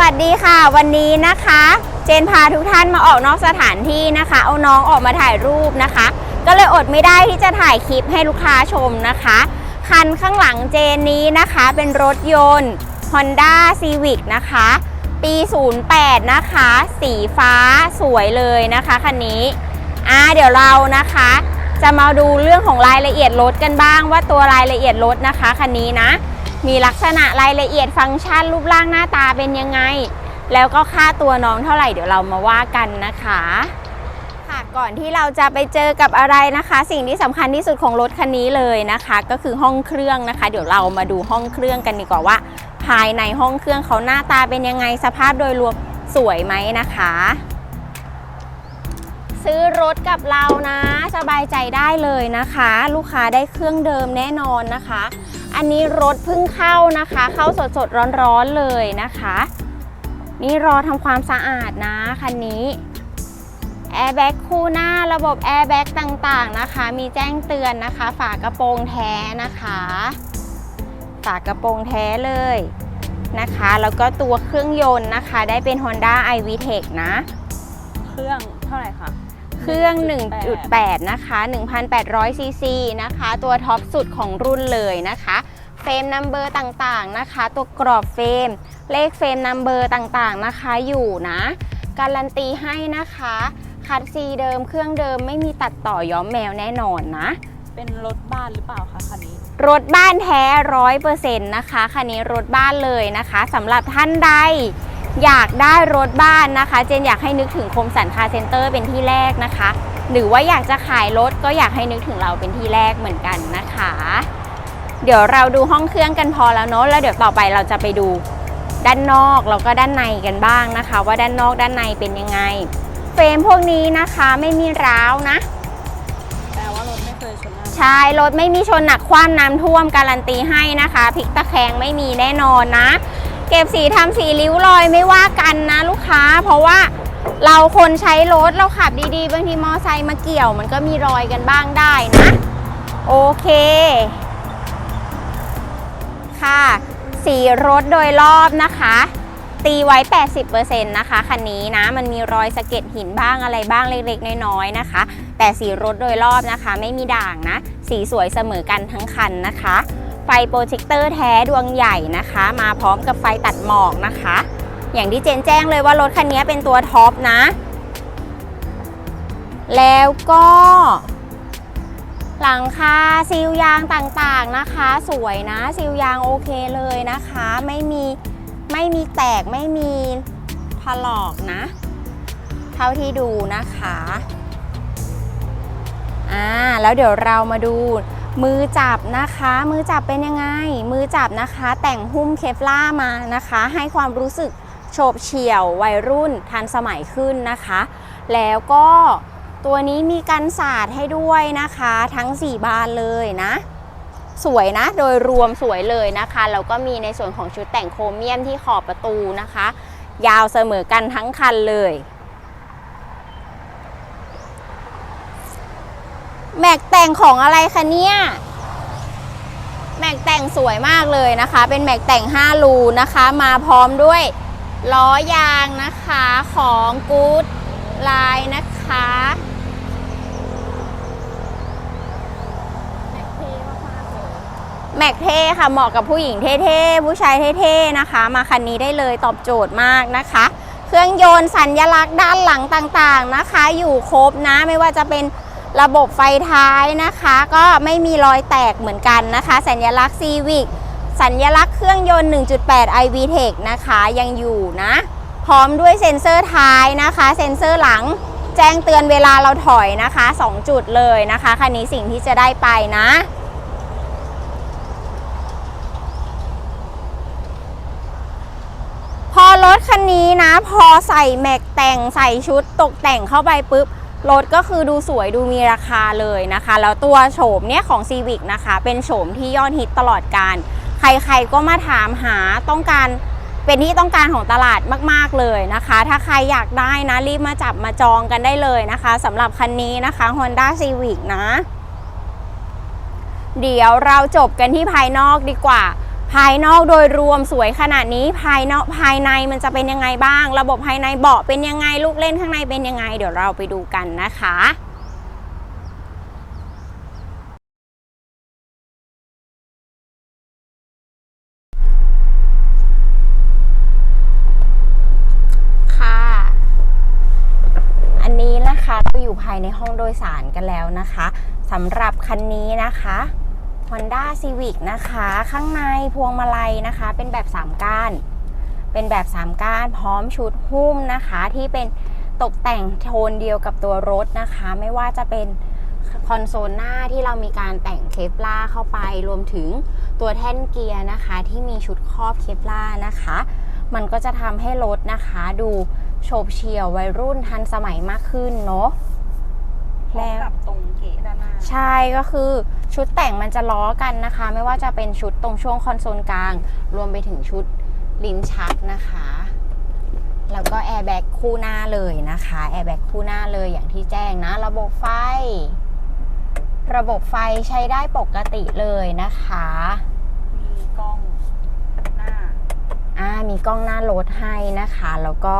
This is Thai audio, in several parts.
วัสดีค่ะ วันนี้นะคะ เจนพาทุกท่านมาออกนอกสถานที่นะคะ เอาน้องออกมาถ่ายรูปนะคะ ก็เลยอดไม่ได้ที่จะถ่ายคลิปให้ลูกค้าชมนะคะ คันข้างหลังเจนนี้นะคะเป็นรถยนต์ Honda Civic นะคะ ปี 08 นะคะ สีฟ้าสวยเลยนะคะคันนี้อ่าเดี๋ยวเรานะคะ จะมาดูเรื่องของรายละเอียดรถกันบ้างว่าตัวรายละเอียดรถนะคะคันนี้นะ มีลักษณะรายละเอียดฟังก์ชันรูปร่างหน้าตาเป็นยังไง แล้วก็ค่าตัวน้องเท่าไหร่เดี๋ยวเรามาว่ากันนะคะ ค่ะก่อนที่เราจะไปเจอกับอะไรนะคะ สิ่งที่สำคัญที่สุดของรถคันนี้เลยนะคะ ก็คือห้องเครื่องนะคะ เดี๋ยวเรามาดูห้องเครื่องกันดีกว่าว่า ภายในห้องเครื่องเขาหน้าตาเป็นยังไงสภาพโดยรวมสวยไหมนะคะ ซื้อรถกับเรานะ สบายใจได้เลยนะคะ ลูกค้าได้เครื่องเดิมแน่นอนนะคะ อันนี้รถเพิ่งเข้านะคะ เข้าสดๆร้อนๆเลยนะคะ นี่รอทำความสะอาดนะคันนี้แอร์แบ็กคู่หน้าระบบแอร์แบ็กต่างๆนะคะ มีแจ้งเตือนนะคะ ฝากระโปรงแท้นะคะ ฝากระโปรงแท้เลยนะคะ แล้วก็ตัวเครื่องยนต์นะคะ ได้เป็น Honda iVTEC นะ เครื่องเท่าไหร่คะ เครื่อง1.8 1.8 นะคะ 1,800 ซีซีนะคะ ตัวท็อปสุดของรุ่นเลยนะคะ เฟรมนัมเบอร์ต่างๆนะคะ ตัวกรอบเฟรม เลขเฟรมนัมเบอร์ต่างๆนะคะอยู่นะ การันตีให้นะคะ คัดซีเดิมเครื่องเดิมไม่มีตัดต่อย้อมแมวแน่นอนนะ เป็นรถบ้านหรือเปล่าคะคันนี้ รถบ้านแท้ร้อยเปอร์เซ็นต์นะคะ คันนี้รถบ้านเลยนะคะสำหรับท่านใด อยากได้รถบ้านนะคะ เจนอยากให้นึกถึงคมสันคาร์เซ็นเตอร์เป็นที่แรกนะคะ หรือว่าอยากจะขายรถก็อยากให้นึกถึงเราเป็นที่แรกเหมือนกันนะคะ เดี๋ยวเราดูห้องเครื่องกันพอแล้วเนาะแล้วเดี๋ยวต่อไปเราจะไปดูด้านนอกแล้วก็ด้านในกันบ้างนะคะ ว่าด้านนอกด้านในเป็นยังไง เฟรมพวกนี้นะคะไม่มีร้าวนะแปลว่ารถไม่เคยชนหน้าใช่รถไม่มีชนหนักคว่ำน้ำท่วมการันตีให้นะคะพลิกตะแคงไม่มีแน่นอนนะ เก็บสีทำสีริ้วรอยไม่ว่ากันนะลูกค้า เพราะว่าเราคนใช้รถเราขับดีๆ บางทีมอไซค์มาเกี่ยว มันก็มีรอยกันบ้างได้นะ โอเค ค่ะ สีรถโดยรอบนะคะ ตีไว้ 80%นะคะคันนี้นะ มันมีรอยสะเก็ดหินบ้างอะไรบ้างเล็กๆ น้อยๆนะคะ แต่สีรถโดยรอบนะคะ ไม่มีด่างนะ สีสวยเสมอกันทั้งคันนะคะ ไฟโปรเจคเตอร์แท้ดวงใหญ่นะคะ มาพร้อมกับไฟตัดหมอกนะคะ อย่างที่เจนแจ้งเลยว่ารถคันนี้เป็นตัวท็อปนะ แล้วก็ หลังคาซีลยางต่างๆนะคะ สวยนะซีลยางโอเคเลยนะคะ ไม่มีไม่มีแตกไม่มีถลอกนะ เท่าที่ดูนะคะอ่าแล้วเดี๋ยวเรามาดู มือจับนะคะ มือจับเป็นยังไง มือจับนะคะ แต่งหุ้มเคฟล่ามานะคะ ให้ความรู้สึกโฉบเฉี่ยววัยรุ่นทันสมัยขึ้นนะคะ แล้วก็ตัวนี้มีกันศาสตร์ให้ด้วยนะคะ ทั้ง 4 บานเลยนะ สวยนะ โดยรวมสวยเลยนะคะแล้วก็มีในส่วนของชุดแต่งโครเมียมที่ขอบประตูนะคะ ยาวเสมอกันทั้งคันเลย แม็กแต่งของอะไรคะเนี่ยแม็กแต่งสวยมากเลยนะคะ เป็นแม็กแต่ง 5 รูนะคะ มาพร้อมด้วยล้อยางนะคะของกู๊ดไลน์นะคะแม็กเท่มากเลยแม็กเท่ค่ะเหมาะกับผู้หญิงเท่ๆ ผู้ชายเท่ๆนะคะ มาคันนี้ได้เลยตอบโจทย์มากนะคะ เครื่องยนต์สัญญลักษณ์ด้านหลังต่างๆนะคะ อยู่ครบนะไม่ว่าจะเป็น ระบบไฟท้ายนะคะ ก็ไม่มีรอยแตกเหมือนกันนะคะ สัญลักษณ์ Civic สัญลักษณ์เครื่องยนต์ 1.8 iVTEC นะคะยังอยู่นะ พร้อมด้วยเซ็นเซอร์ท้ายนะคะ เซ็นเซอร์หลังแจ้งเตือนเวลาเราถอยนะคะ 2 จุดเลยนะคะคันนี้สิ่งที่จะได้ไปนะพอรถคันนี้นะ พอใส่แม็กแต่งใส่ชุดตกแต่งเข้าไปปุ๊บ รถก็คือดูสวยดูมีราคาเลยนะคะ แล้วตัวโฉมเนี่ยของ Civic นะคะ เป็นโฉมที่ยอดฮิตตลอดการ ใครๆก็มาถามหาต้องการเป็นที่ต้องการของตลาดมากๆเลยนะคะ ถ้าใครอยากได้นะ รีบมาจับมาจองกันได้เลยนะคะสำหรับคันนี้นะคะ Honda Civic นะ เดี๋ยวเราจบกันที่ภายนอกดีกว่า ภายนอกโดยรวมสวยขนาดนี้ภายนอกภายในมันจะเป็นยังไงบ้าง ระบบภายในเบาะเป็นยังไงลูกเล่นข้างในเป็นยังไง เดี๋ยวเราไปดูกันนะคะค่ะอันนี้นะคะเราอยู่ภายในห้องโดยสารกันแล้วนะคะสำหรับคันนี้นะคะ Honda Civic นะคะ ข้างในพวงมาลัยนะคะ เป็นแบบ3ก้าน เป็นแบบ3ก้าน พร้อมชุดหุ้มนะคะที่เป็นตกแต่งโทนเดียวกับตัวรถนะคะ ไม่ว่าจะเป็นคอนโซลหน้าที่เรามีการแต่งเคปล่าเข้าไป รวมถึงตัวแท่นเกียร์นะคะ ที่มีชุดครอบเคปล่านะคะ มันก็จะทำให้รถนะคะ ดูโฉบเฉี่ยววัยรุ่นทันสมัยมากขึ้นเนาะ พร้อมกับตรงเก๋ด้านหน้า ใช่ก็คือชุดแต่งมันจะล้อกันนะคะ ไม่ว่าจะเป็นชุดตรงช่วงคอนโซลกลาง รวมไปถึงชุดลิ้นชักนะคะ แล้วก็แอร์แบ็กคู่หน้าเลยนะคะแอร์แบ็กคู่หน้าเลยอย่างที่แจ้งนะ ระบบไฟ ระบบไฟใช้ได้ปกติเลยนะคะ มีกล้องหน้าอ่ามีกล้องหน้ารถให้นะคะ แล้วก็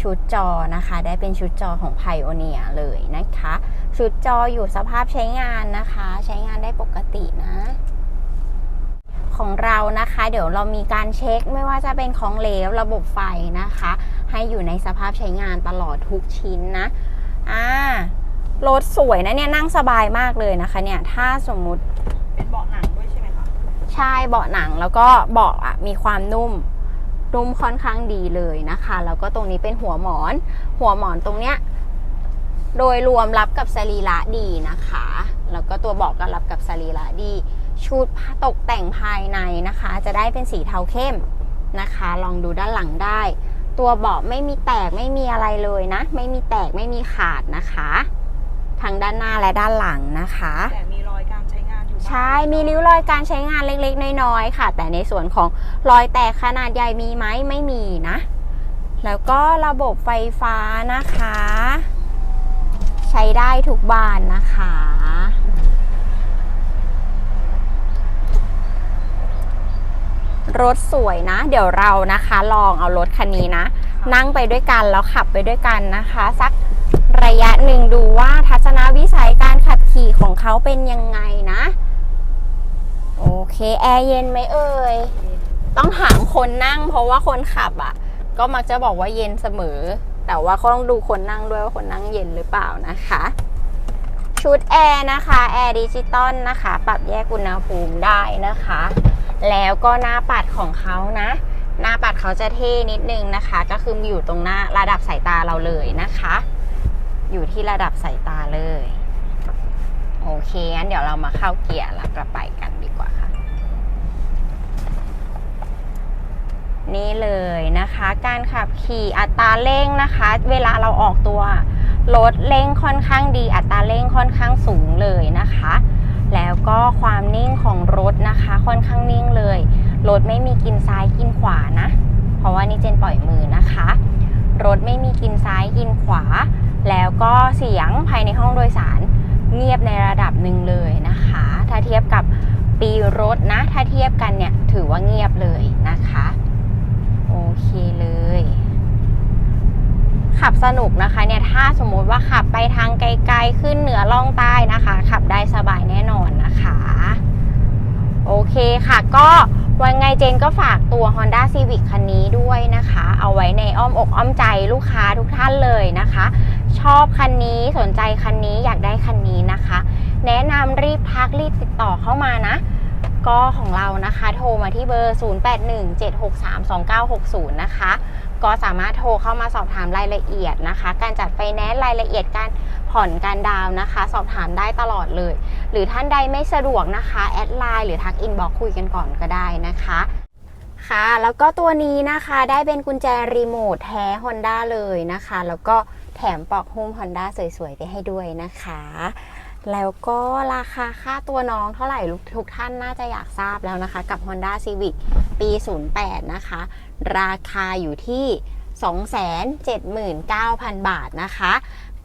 ชุดจอนะคะ ได้เป็นชุดจอของ Pioneer เลยนะคะ ชุดจออยู่สภาพใช้งานนะคะ ใช้งานได้ปกตินะ ของเรานะคะ เดี๋ยวเรามีการเช็คไม่ว่าจะเป็นของเหลวระบบไฟนะคะ ให้อยู่ในสภาพใช้งานตลอดทุกชิ้นนะอ่ารถสวยนะเนี่ยนั่งสบายมากเลยนะคะ เนี่ยถ้าสมมุติเป็นเบาะหนังด้วยใช่ไหมคะใช่เบาะหนังแล้วก็เบาะอะมีความนุ่ม นุ่มค่อนข้างดีเลยนะคะแล้วก็ตรงนี้เป็นหัวหมอน หัวหมอนตรงเนี้ยโดยรวมรับกับสรีระดีนะคะ แล้วก็ตัวเบาะก็รับกับสรีระดี ชุดตกแต่งภายในนะคะ จะได้เป็นสีเทาเข้มนะคะ ลองดูด้านหลังได้ ตัวเบาะไม่มีแตกไม่มีอะไรเลยนะ ไม่มีแตกไม่มีขาดนะคะ ทั้งด้านหน้าและด้านหลังนะคะ แต่มีรอยการ ใช่มีริ้วรอยการใช้งานเล็กๆ น้อยๆค่ะ แต่ในส่วนของรอยแตกขนาดใหญ่มีไหมไม่มีนะ แล้วก็ระบบไฟฟ้านะคะ ใช้ได้ทุกบ้านนะคะ รถสวยนะ เดี๋ยวเรานะคะ ลองเอารถคันนี้นะ นั่งไปด้วยกันแล้วขับไปด้วยกันนะคะ สักระยะหนึ่งดูว่าทัศนวิสัยการขับขี่ของเขาเป็นยังไงนะ แอร์เย็นไหมเอ่ย ต้องถามคนนั่ง เพราะว่าคนขับอะ ก็มักจะบอกว่าเย็นเสมอ แต่ว่าก็ต้องดูคนนั่งด้วยว่าคนนั่งเย็นหรือเปล่านะคะ ชุดแอร์นะคะแอร์ดิจิตอลนะคะ ปรับแยกอุณหภูมิได้นะคะ แล้วก็หน้าปัดของเขานะ หน้าปัดเขาจะเท่นิดนึงนะคะ ก็คืออยู่ตรงหน้าระดับสายตาเราเลยนะคะ อยู่ที่ระดับสายตาเลย โอเคงั้นเดี๋ยวเรามาเข้าเกียร์แล้วก็ไปกัน นี่เลยนะคะ การขับขี่อัตราเร่งนะคะ เวลาเราออกตัวรถเร่งค่อนข้างดีอัตราเร่งค่อนข้างสูงเลยนะคะ แล้วก็ความนิ่งของรถนะคะ ค่อนข้างนิ่งเลยรถไม่มีกินซ้ายกินขวานะ เพราะว่านี่เจนปล่อยมือนะคะ รถไม่มีกินซ้ายกินขวา แล้วก็เสียงภายในห้องโดยสารเงียบในระดับหนึ่งเลยนะคะ ถ้าเทียบกับปีรถนะ ถ้าเทียบกันเนี่ยถือว่าเงียบเลยนะคะ โอเคเลย ขับสนุกนะคะเนี่ยถ้าสมมุติว่าขับไปทางไกลๆขึ้นเหนือล่องใต้นะคะ ขับได้สบายแน่นอนนะคะ โอเคค่ะก็วันไงเจนก็ฝากตัว Honda Civic คันนี้ด้วยนะคะ เอาไว้ในอ้อมอกอ้อมใจลูกค้าทุกท่านเลยนะคะ ชอบคันนี้สนใจคันนี้อยากได้คันนี้นะคะ แนะนำรีบทักรีบติดต่อเข้ามานะ ก็ของเรานะคะโทรมาที่เบอร์ 0817632960 นะคะ ก็สามารถโทรเข้ามาสอบถามรายละเอียดนะคะ การจัดไฟแนนซ์รายละเอียดการผ่อนการดาวนะคะ สอบถามได้ตลอดเลย หรือท่านใดไม่สะดวกนะคะแอดไลน์หรือทักอินบ็อกคุยกันก่อนก็ได้นะคะค่ะแล้วก็ตัวนี้นะคะได้เป็นกุญแจรีโมทแท้ Honda เลยนะคะ แล้วก็แถมปลอกหุ้ม Honda สวยๆ ไปให้ด้วยนะคะ แล้วก็ราคาค่าตัวน้องเท่าไหร่ทุกท่านน่าจะอยากทราบแล้วนะคะ กับ Honda Civic ปี 08 นะคะ ราคาอยู่ที่ 279,000 บาทนะคะ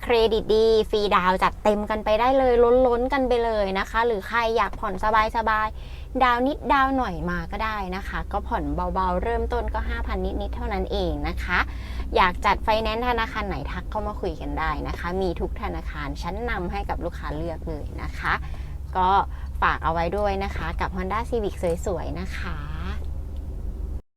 เครดิตดีฟรีดาวจัดเต็มกันไปได้เลยล้นๆกันไปเลยนะคะ หรือใครอยากผ่อนสบายๆดาวนิดดาวหน่อยมาก็ได้นะคะ ก็ผ่อนเบาๆ เริ่มต้นก็ 5,000 นิดๆเท่านั้นเองนะคะ อยากจัดไฟแนนซ์ธนาคารไหนทักเข้ามาคุยกันได้นะคะ มีทุกธนาคารชั้นนำให้กับลูกค้าเลือกเลยนะคะ ก็ฝากเอาไว้ด้วยนะคะ กับ Honda Civic สวยๆนะคะ